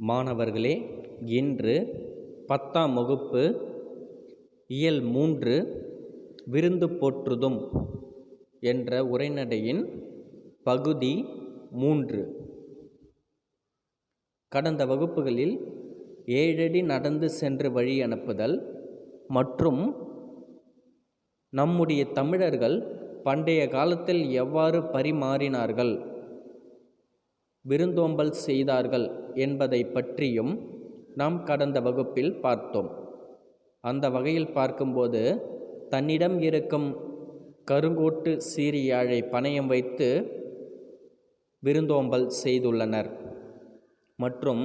மாணவர்களே இன்று பத்தாம் வகுப்பு இயல் மூன்று விருந்து போற்றுதும் என்ற உரைநடையின் பகுதி மூன்று. கடந்த வகுப்புகளில் ஏழடி நடந்து சென்று வழி அனுப்புதல் மற்றும் நம்முடைய தமிழர்கள் பண்டைய காலத்தில் எவ்வாறு பரிமாறினார்கள் விருந்தோம்பல் செய்தார்கள் என்பதை பற்றியும் நாம் கடந்த வகுப்பில் பார்த்தோம். அந்த வகையில் பார்க்கும்போது தன்னிடம் இருக்கும் கருங்கோட்டு சீரியாழை பணயம் வைத்து விருந்தோம்பல் செய்துள்ளனர். மற்றும்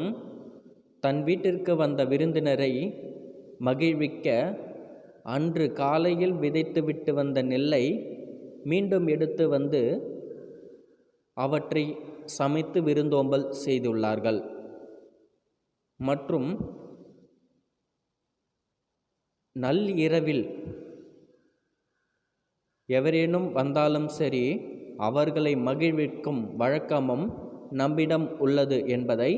தன் வீட்டிற்கு வந்த விருந்தினரை மகிழ்விக்க அன்று காலையில் விதைத்துவிட்டு வந்த நெல்லை மீண்டும் எடுத்து வந்து அவற்றை சமைத்து விருந்தோம்பல் செய்துள்ளார்கள். மற்றும் நள்ளிரவில் எவரேனும் வந்தாலும் சரி அவர்களை மகிழ்விக்கும் வழக்கமும் நம்மிடம் உள்ளது என்பதை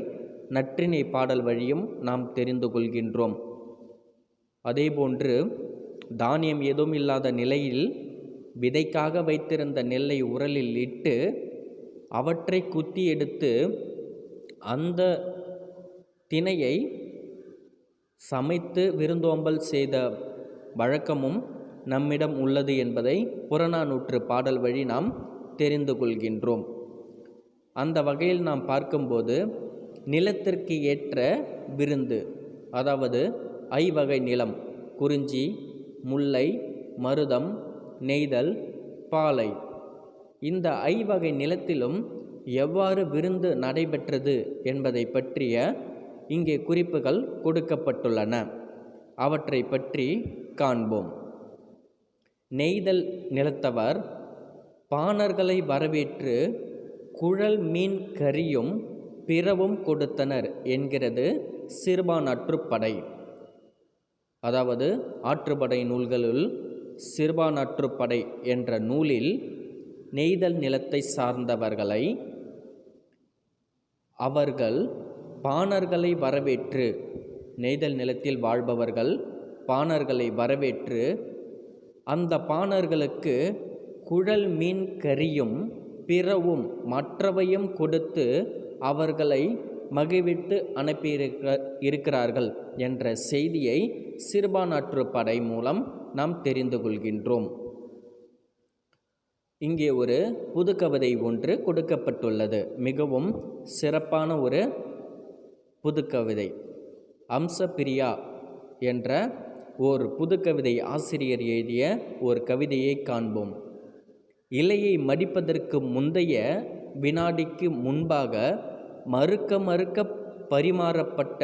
நற்றினை பாடல் வழியும் நாம் தெரிந்து கொள்கின்றோம். அதேபோன்று தானியம் எதுவும் இல்லாத நிலையில் விதைக்காக வைத்திருந்த நெல்லை உரலில் இட்டு அவற்றை குத்தி எடுத்து அந்த திணையை சமைத்து விருந்தோம்பல் செய்த வழக்கமும் நம்மிடம் உள்ளது என்பதை புறநானூற்று பாடல் வழி நாம் தெரிந்து கொள்கின்றோம். அந்த வகையில் நாம் பார்க்கும்போது நிலத்திற்கு ஏற்ற விருந்து அதாவது ஐவகை நிலம் குறிஞ்சி முல்லை மருதம் நெய்தல் பாலை இந்த ஐவகை நிலத்திலும் எவ்வாறு விருந்து நடைபெற்றது என்பதை பற்றிய இங்கே குறிப்புகள் கொடுக்கப்பட்டுள்ளன. அவற்றை பற்றி காண்போம். நெய்தல் நிலத்தவர் பாணர்களை வரவேற்று குழல் மீன் கறியும் பிறவும் கொடுத்தனர் என்கிறது சிறுபானாற்றுப்படை அதாவது ஆற்றுப்படை நூல்களுள் சிறுபானாற்றுப்படை என்ற நூலில் நெய்தல் நிலத்தை சார்ந்தவர்களை அவர்கள் பாணர்களை வரவேற்று நெய்தல் நிலத்தில் வாழ்பவர்கள் பாணர்களை வரவேற்று அந்த பாணர்களுக்கு குழல் மீன் கறியும் பிறவும் மற்றவையும் கொடுத்து அவர்களை மகிழ்வித்து அனுப்பியிருக்க இருக்கிறார்கள் என்ற செய்தியை சிறுபானாற்று படை மூலம் நாம் தெரிந்து கொள்கின்றோம். இங்கே ஒரு புதுக்கவிதை ஒன்று கொடுக்கப்பட்டுள்ளது. மிகவும் சிறப்பான ஒரு புதுக்கவிதை அம்சப்பிரியா என்ற ஓர் புதுக்கவிதை ஆசிரியர் எழுதிய ஒரு கவிதையை காண்போம். இலையை மடிப்பதற்கு முந்தைய வினாடிக்கு முன்பாக மறுக்க மறுக்க பரிமாறப்பட்ட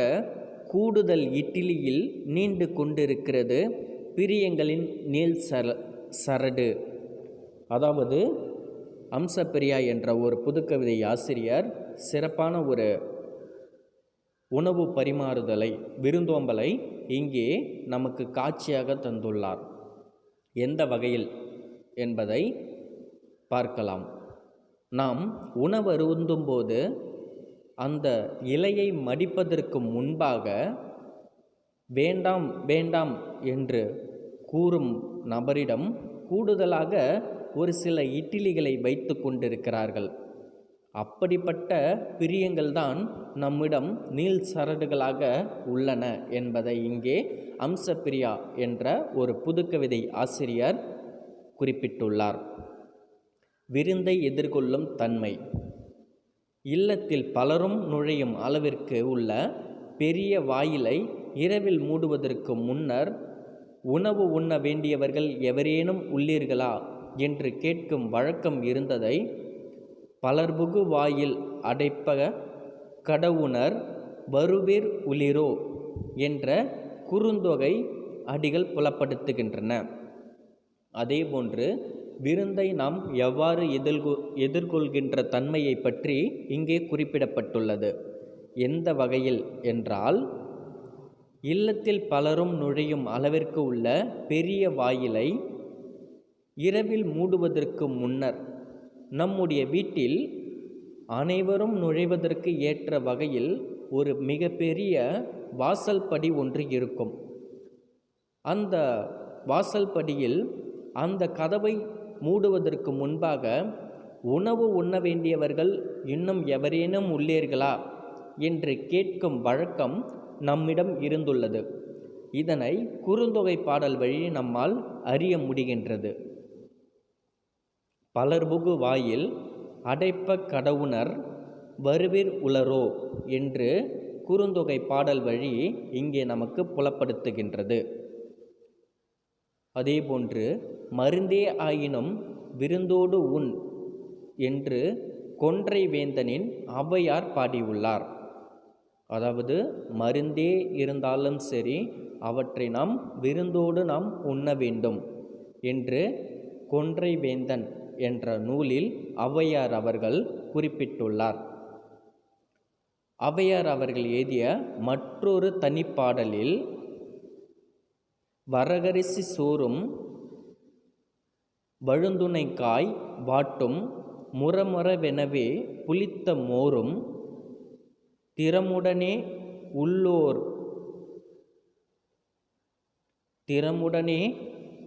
கூடுதல் இட்லியில் நீண்டு கொண்டிருக்கிறது பிரியங்களின் நீள் சர சரடு. அதாவது அம்சப்பிரியா என்ற ஒரு புதுக்கவிதை ஆசிரியர் சிறப்பான ஒரு உணவு பரிமாறுதலை விருந்தோம்பலை இங்கே நமக்கு காட்சியாக தந்துள்ளார். எந்த வகையில் என்பதை பார்க்கலாம். நாம் உணவு அருந்தும் போது அந்த இலையை மடிப்பதற்கு முன்பாக வேண்டாம் வேண்டாம் என்று கூறும் நபரிடம் கூடுதலாக ஒரு சில இட்டிலிகளை வைத்து கொண்டிருக்கிறார்கள். அப்படிப்பட்ட பிரியங்கள் தான் நம்மிடம் நீள் சரடுகளாக உள்ளன என்பதை இங்கே அம்சப்பிரியா என்ற ஒரு புதுக்கவிதை ஆசிரியர் குறிப்பிட்டுள்ளார். விருந்தை எதிர்கொள்ளும் தன்மை. இல்லத்தில் பலரும் நுழையும் அளவிற்கு உள்ள பெரிய வாயிலை இரவில் மூடுவதற்கு முன்னர் உணவு உண்ண வேண்டியவர்கள் எவரேனும் உள்ளீர்களா? என்று கேட்கும் வழக்கம் இருந்ததை பலர்புகு வாயில் அடைப்ப கடவுணர் வருவீர் உளிரோ என்ற குறுந்தொகை அடிகள் புலப்படுத்துகின்றன. அதேபோன்று விருந்தை நாம் எவ்வாறு எதிர்கொ எதிர்கொள்கின்ற தன்மையை பற்றி இங்கே குறிப்பிடப்பட்டுள்ளது. எந்த வகையில் என்றால் இல்லத்தில் பலரும் நுழையும் அளவிற்கு உள்ள பெரிய வாயிலை இரவில் மூடுவதற்கு முன்னர் நம்முடைய வீட்டில் அனைவரும் நுழைவதற்கு ஏற்ற வகையில் ஒரு மிகப்பெரிய வாசல் படி ஒன்று இருக்கும். அந்த வாசல் படியில் அந்த கதவை மூடுவதற்கு முன்பாக உணவு உண்ண வேண்டியவர்கள் இன்னும் எவரேனும் உள்ளீர்களா என்று கேட்கும் வழக்கம் நம்மிடம் இருந்துள்ளது. இதனை குறுந்தொகை பாடல் வழி நம்மால் அறிய முடிகின்றது. பலர்புகு வாயில் அடைப்ப கடவுணர் வருவிர் உளரோ என்று குறுந்தொகை பாடல் வழி இங்கே நமக்கு புலப்படுத்துகின்றது. அதேபோன்று மருந்தே ஆயினும் விருந்தோடு உண் என்று கொன்றை வேந்தனின் ஔவையார் பாடியுள்ளார். அதாவது மருந்தே இருந்தாலும் சரி அவற்றை நாம் விருந்தோடு நாம் உண்ண வேண்டும் என்று கொன்றை வேந்தன் என்ற நூலில் ஔவையார் அவர்கள் குறிப்பிட்டுள்ளார். ஔவையார் அவர்கள் எழுதிய மற்றொரு தனிப்பாடலில் வரகரிசி சோறும் வழுந்துணைக்காய் வாட்டும் முறமுறவெனவே புளித்த மோரும் திறமுடனே உள்ளோர் திறமுடனே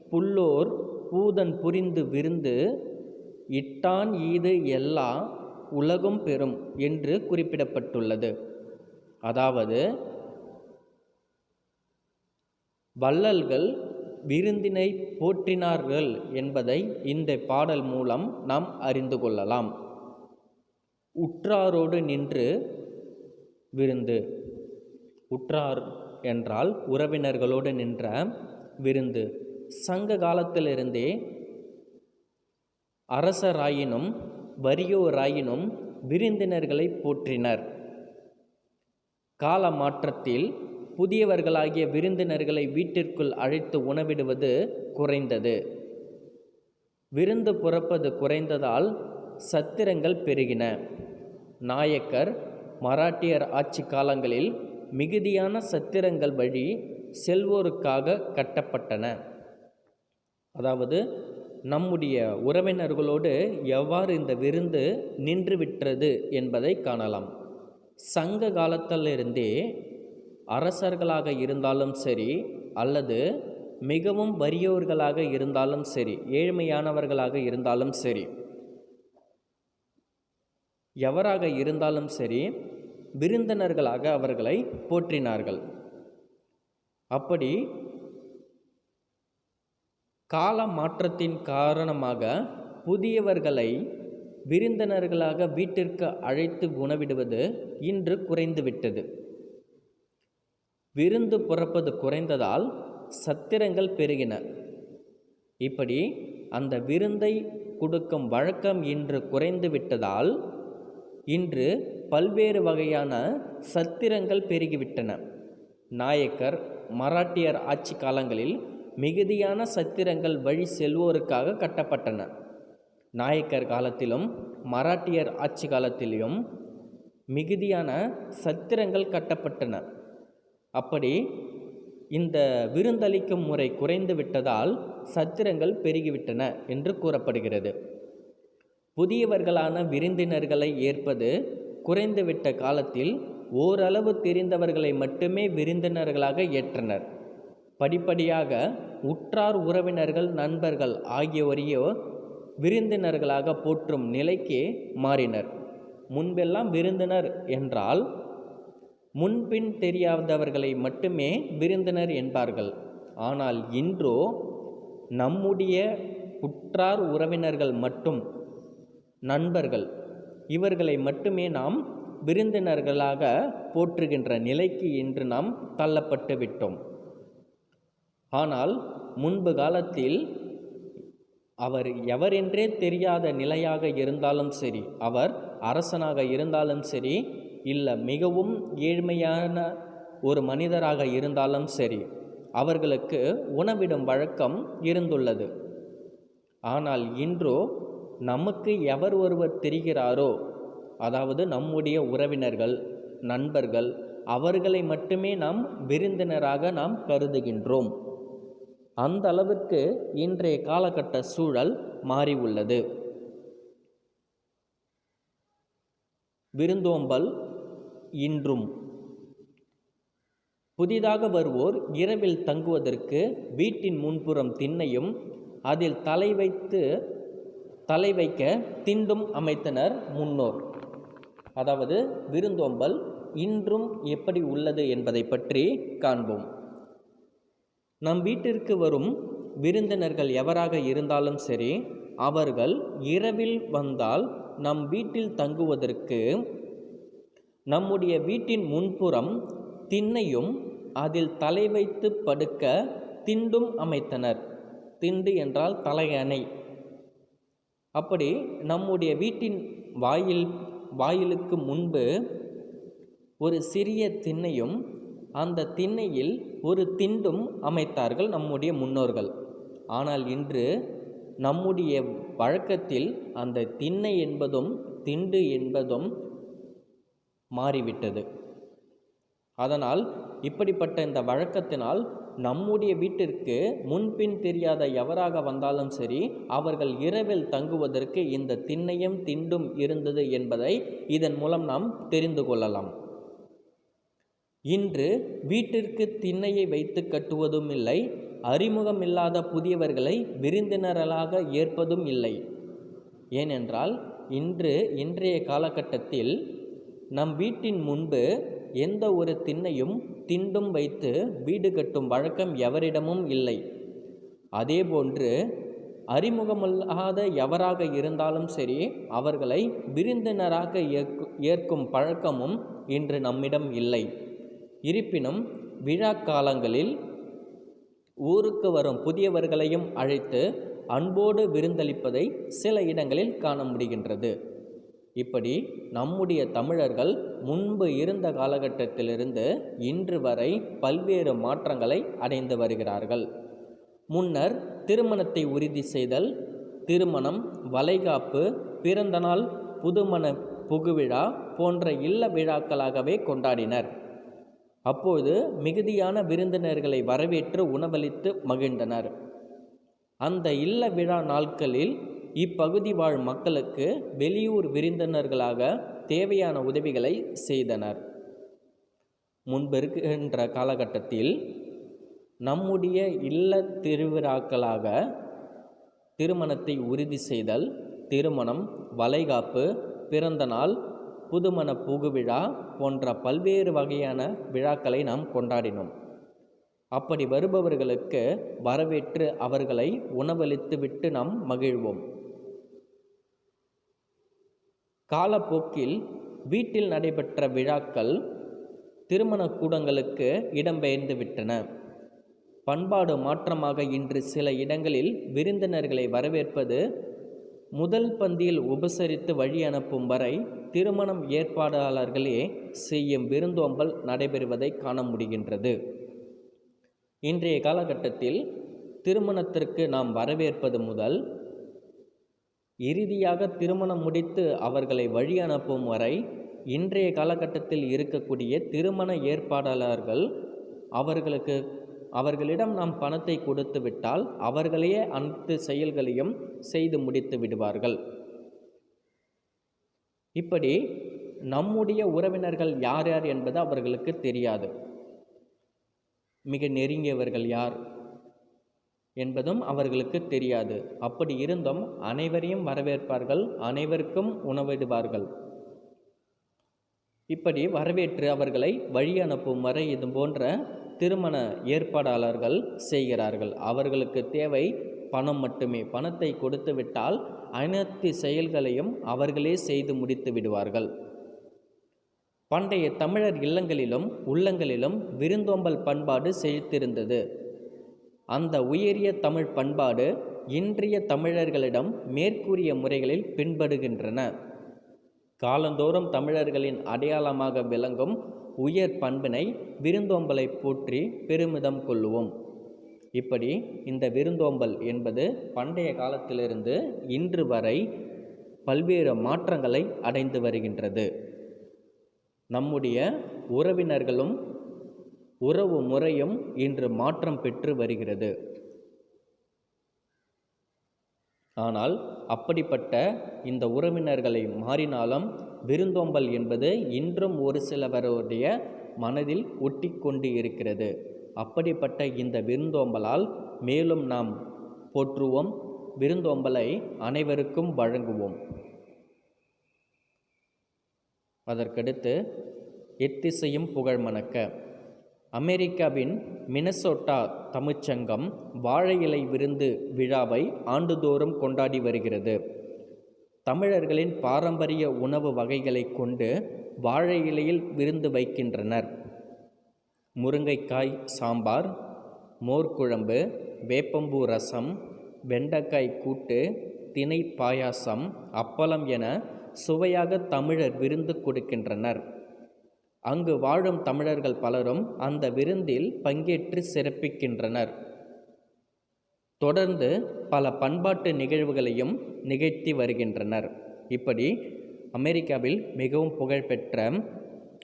புல்லோர் பூதன் புரிந்து விருந்து இட்டான் ஈது எல்லா உலகும் பெறும் என்று குறிப்பிடப்பட்டுள்ளது. அதாவது வள்ளல்கள் விருந்தினை போற்றினார்கள் என்பதை இந்த பாடல் மூலம் நாம் அறிந்து கொள்ளலாம். உற்றாரோடு நின்று விருந்து. உற்றார் என்றால் உறவினர்களோடு நின்ற விருந்து. சங்க காலத்திலிருந்தே அரசராயினும் வறியோராயினும் விருந்தினர்களை போற்றினர். கால மாற்றத்தில் புதியவர்களாகிய விருந்தினர்களை வீட்டிற்குள் அழைத்து உணவிடுவது குறைந்தது. விருந்து புறப்பது குறைந்ததால் சத்திரங்கள் பெருகின. நாயக்கர் மராட்டியர் ஆட்சி காலங்களில் மிகுதியான சத்திரங்கள் வழி செல்வோருக்காக கட்டப்பட்டன. அதாவது நம்முடைய உறவினர்களோடு எவ்வாறு இந்த விருந்து நின்றுவிட்டது என்பதை காணலாம். சங்க காலத்திலிருந்தே அரசர்களாக இருந்தாலும் சரி அல்லது மிகவும் வறியோர்களாக இருந்தாலும் சரி ஏழ்மையானவர்களாக இருந்தாலும் சரி எவராக இருந்தாலும் சரி விருந்தினர்களாக அவர்களை போற்றினார்கள். அப்படி கால மாற்றத்தின் காரணமாக புதியவர்களை விருந்தினர்களாக வீட்டிற்கு அழைத்து உணவிடுவது இன்று குறைந்துவிட்டது. விருந்து புறப்பது குறைந்ததால் சத்திரங்கள் பெருகின. இப்படி அந்த விருந்தை கொடுக்கும் வழக்கம் இன்று குறைந்து விட்டதால் இன்று பல்வேறு வகையான சத்திரங்கள் பெருகிவிட்டன. நாயக்கர் மராட்டியர் ஆட்சி காலங்களில் மிகுதியான சத்திரங்கள் வழி செல்வோருக்காக கட்டப்பட்டன. நாயக்கர் காலத்திலும் மராட்டியர் ஆட்சி காலத்திலும் மிகுதியான சத்திரங்கள் கட்டப்பட்டன. அப்படி இந்த விருந்தளிக்கும் முறை குறைந்து விட்டதால் சத்திரங்கள் பெருகிவிட்டன என்று கூறப்படுகிறது. புதியவர்களான விருந்தினர்களை ஏற்பது குறைந்துவிட்ட காலத்தில் ஓரளவு தெரிந்தவர்களை மட்டுமே விருந்தினர்களாக ஏற்றனர். படிப்படியாக உற்றார் உறவினர்கள் நண்பர்கள் ஆகியோரையோ விருந்தினர்களாக போற்றும் நிலைக்கு மாறினர். முன்பெல்லாம் விருந்தினர் என்றால் முன்பின் தெரியாதவர்களை மட்டுமே விருந்தினர் என்பார்கள். ஆனால் இன்றோ நம்முடைய உற்றார் உறவினர்கள் மட்டும் நண்பர்கள். இவர்களை மட்டுமே நாம் விருந்தினர்களாக போற்றுகின்ற நிலைக்கு இன்று நாம் தள்ளப்பட்டு விட்டோம் ஆனால் முன்பு காலத்தில் அவர் எவரென்றே தெரியாத நிலையாக இருந்தாலும் சரி அவர் அரசனாக இருந்தாலும் சரி இல்லை மிகவும் ஏழ்மையான ஒரு மனிதராக இருந்தாலும் சரி அவர்களுக்கு உணவிடும் வழக்கம் இருந்துள்ளது. ஆனால் இன்றோ நமக்கு எவர் ஒருவர் தெரிகிறாரோ அதாவது நம்முடைய உறவினர்கள் நண்பர்கள் அவர்களை மட்டுமே நாம் விருந்தினராக நாம் கருதுகின்றோம். அந்த அளவிற்கு இன்றைய காலகட்ட சூழல் மாறி உள்ளது விருந்தோம்பல் இன்றும். புதிதாக வருவோர் இரவில் தங்குவதற்கு வீட்டின் முன்புறம் திண்ணையும் அதில் தலை வைத்து தலை வைக்க திண்டும் அமைத்தனர் முன்னோர். அதாவது விருந்தோம்பல் இன்றும் எப்படி உள்ளது என்பதை பற்றி காண்போம். நம் வீட்டிற்கு வரும் விருந்தினர்கள் எவராக இருந்தாலும் சரி அவர்கள் இரவில் வந்தால் நம் வீட்டில் தங்குவதற்கு நம்முடைய வீட்டின் முன்புறம் திண்ணையும் அதில் தலை வைத்து படுக்க திண்டும் அமைத்தனர். திண்டு என்றால் தலையணை. அப்படி நம்முடைய வீட்டின் வாயில் வாயிலுக்கு முன்பு ஒரு சிறிய திண்ணையும் அந்த திண்ணையில் ஒரு திண்டும் அமைத்தார்கள் நம்முடைய முன்னோர்கள். ஆனால் இன்று நம்முடைய வழக்கத்தில் அந்த திண்ணை என்பதும் திண்டு என்பதும் மாறிவிட்டது. அதனால் இப்படிப்பட்ட இந்த வழக்கத்தினால் நம்முடைய வீட்டிற்கு முன்பின் தெரியாத எவராக வந்தாலும் சரி அவர்கள் இரவில் தங்குவதற்கு இந்த திண்ணையும் திண்டும் இருந்தது என்பதை இதன் மூலம் நாம் தெரிந்து கொள்ளலாம். இன்று வீட்டிற்கு திண்ணையை வைத்து கட்டுவதும் இல்லை அறிமுகமில்லாத புதியவர்களை விருந்தினர்களாக ஏற்பதும் இல்லை. ஏனென்றால் இன்று இன்றைய காலகட்டத்தில் நம் வீட்டின் முன்பு எந்த ஒரு திண்ணையும் திண்டும் வைத்து வீடு கட்டும் வழக்கம் எவரிடமும் இல்லை. அதேபோன்று அறிமுகமில்லாத எவராக இருந்தாலும் சரி அவர்களை விருந்தினராக ஏற்கும் ஏற்கும் பழக்கமும் இன்று நம்மிடம் இல்லை. இருப்பினும் விழா காலங்களில் ஊருக்கு வரும் புதியவர்களையும் அழைத்து அன்போடு விருந்தளிப்பதை சில இடங்களில் காண முடிகின்றது. இப்படி நம்முடைய தமிழர்கள் முன்பு இருந்த காலகட்டத்திலிருந்து இன்று வரை பல்வேறு மாற்றங்களை அடைந்து வருகிறார்கள். முன்னர் திருமணத்தை உறுதி செய்தல் திருமணம் வளைகாப்பு பிறந்தநாள் புதுமண புகுவிழா போன்ற இல்ல விழாக்களாகவே கொண்டாடினர். அப்போது மிகுதியான விருந்தினர்களை வரவேற்று உணவளித்து மகிழ்ந்தனர். அந்த இல்ல விழா நாட்களில் இப்பகுதி வாழ் மக்களுக்கு வெளியூர் விருந்தினர்களாக தேவையான உதவிகளை செய்தனர். முன்பிருக்கின்ற காலகட்டத்தில் நம்முடைய இல்ல திருவிழாக்களாக திருமணத்தை உறுதி செய்தல் திருமணம் வளைகாப்பு பிறந்தநாள் புதுமண புகுவிழா போன்ற பல்வேறு வகையான விழாக்களை நாம் கொண்டாடினோம். அப்படி வருபவர்களுக்கு வரவேற்று அவர்களை உணவளித்து விட்டு நாம் மகிழ்வோம். காலப்போக்கில் வீட்டில் நடைபெற்ற விழாக்கள் திருமண கூடங்களுக்கு இடம்பெயர்ந்து விட்டன பண்பாடு மாற்றமாக இன்று சில இடங்களில் விருந்தினர்களை வரவேற்பது முதல் பந்தியில் உபசரித்து வழி அனுப்பும் வரை திருமணம் ஏற்பாடாளர்களே செய்யும் விருந்தோம்பல் நடைபெறுவதை காண முடிகின்றது. இன்றைய காலகட்டத்தில் திருமணத்திற்கு நாம் வரவேற்பது முதல் இறுதியாக திருமணம் முடித்து அவர்களை வழி அனுப்பும் வரை இன்றைய காலகட்டத்தில் இருக்கக்கூடிய திருமண ஏற்பாடாளர்கள் அவர்களுக்கு அவர்களிடம் நாம் பணத்தை கொடுத்து விட்டால் அவர்களையே அனைத்து செயல்களையும் செய்து முடித்து விடுவார்கள். இப்படி நம்முடைய உறவினர்கள் யார் யார் என்பது அவர்களுக்கு தெரியாது. மிக நெருங்கியவர்கள் யார் என்பதும் அவர்களுக்கு தெரியாது. அப்படி இருந்தும் அனைவரையும் வரவேற்பார்கள் அனைவருக்கும் உணவிடுவார்கள். இப்படி வரவேற்று அவர்களை வழி அனுப்பும் வரை இது போன்ற திருமண ஏற்பாடாளர்கள் செய்கிறார்கள். அவர்களுக்கு தேவை பணம் மட்டுமே. பணத்தை கொடுத்து விட்டால் அனைத்து செயல்களையும் அவர்களே செய்து முடித்து விடுவார்கள். பண்டைய தமிழர் இல்லங்களிலும் உள்ளங்களிலும் விருந்தோம்பல் பண்பாடு செழித்திருந்தது. அந்த உயரிய தமிழ் பண்பாடு இன்றைய தமிழர்களிடம் மேற்கூறிய முறைகளில் பின்படுகின்றன. காலந்தோறும் தமிழர்களின் அடையாளமாக விளங்கும் உயர் பண்பினை விருந்தோம்பலை போற்றி பெருமிதம் கொள்ளுவோம். இப்படி இந்த விருந்தோம்பல் என்பது பண்டைய காலத்திலிருந்து இன்று வரை பல்வேறு மாற்றங்களை அடைந்து வருகின்றது. நம்முடைய உறவினர்களும் உறவு முறையும் இன்று மாற்றம் பெற்று வருகிறது. ஆனால் அப்படிப்பட்ட இந்த உறவினர்களை மாறினாலும் விருந்தோம்பல் என்பது இன்றும் ஒரு சிலவருடைய மனதில் ஒட்டி கொண்டு இருக்கிறது அப்படிப்பட்ட இந்த விருந்தோம்பலால் மேலும் நாம் போற்றுவோம். விருந்தோம்பலை அனைவருக்கும் வழங்குவோம். அதற்கடுத்து எத்திசையும் புகழ் மணக்க. அமெரிக்காவின் மினசோட்டா தமிழ்ச்சங்கம் வாழை இலை விருந்து விழாவை ஆண்டுதோறும் கொண்டாடி வருகிறது. தமிழர்களின் பாரம்பரிய உணவு வகைகளை கொண்டு வாழை இலையில் விருந்து வைக்கின்றனர். முருங்கைக்காய் சாம்பார் மோர்க்குழம்பு வேப்பம்பூ ரசம் வெண்டைக்காய் கூட்டு திணை பாயாசம் அப்பளம் என சுவையாக தமிழர் விருந்து கொடுக்கின்றனர். அங்கு வாழும் தமிழர்கள் பலரும் அந்த விருந்தில் பங்கேற்று சிறப்பிக்கின்றனர். தொடர்ந்து பல பண்பாட்டு நிகழ்வுகளையும் நிகழ்த்தி வருகின்றனர். இப்படி அமெரிக்காவில் மிகவும் புகழ்பெற்ற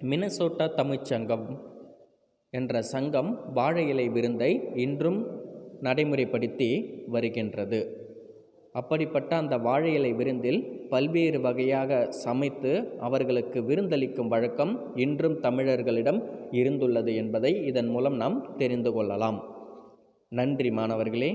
மினசோட்டா தமிழ்ச்சங்கம் என்ற சங்கம் வாழை இலை விருந்தை இன்றும் நடைமுறைப்படுத்தி வருகின்றது. அப்படிப்பட்ட அந்த வாழை இலை விருந்தில் பல்வேறு வகையாக சமைத்து அவர்களுக்கு விருந்தளிக்கும் வழக்கம் இன்றும் தமிழர்களிடம் இருந்துள்ளது என்பதை இதன் மூலம் நாம் தெரிந்து கொள்ளலாம். நன்றி மாணவர்களே.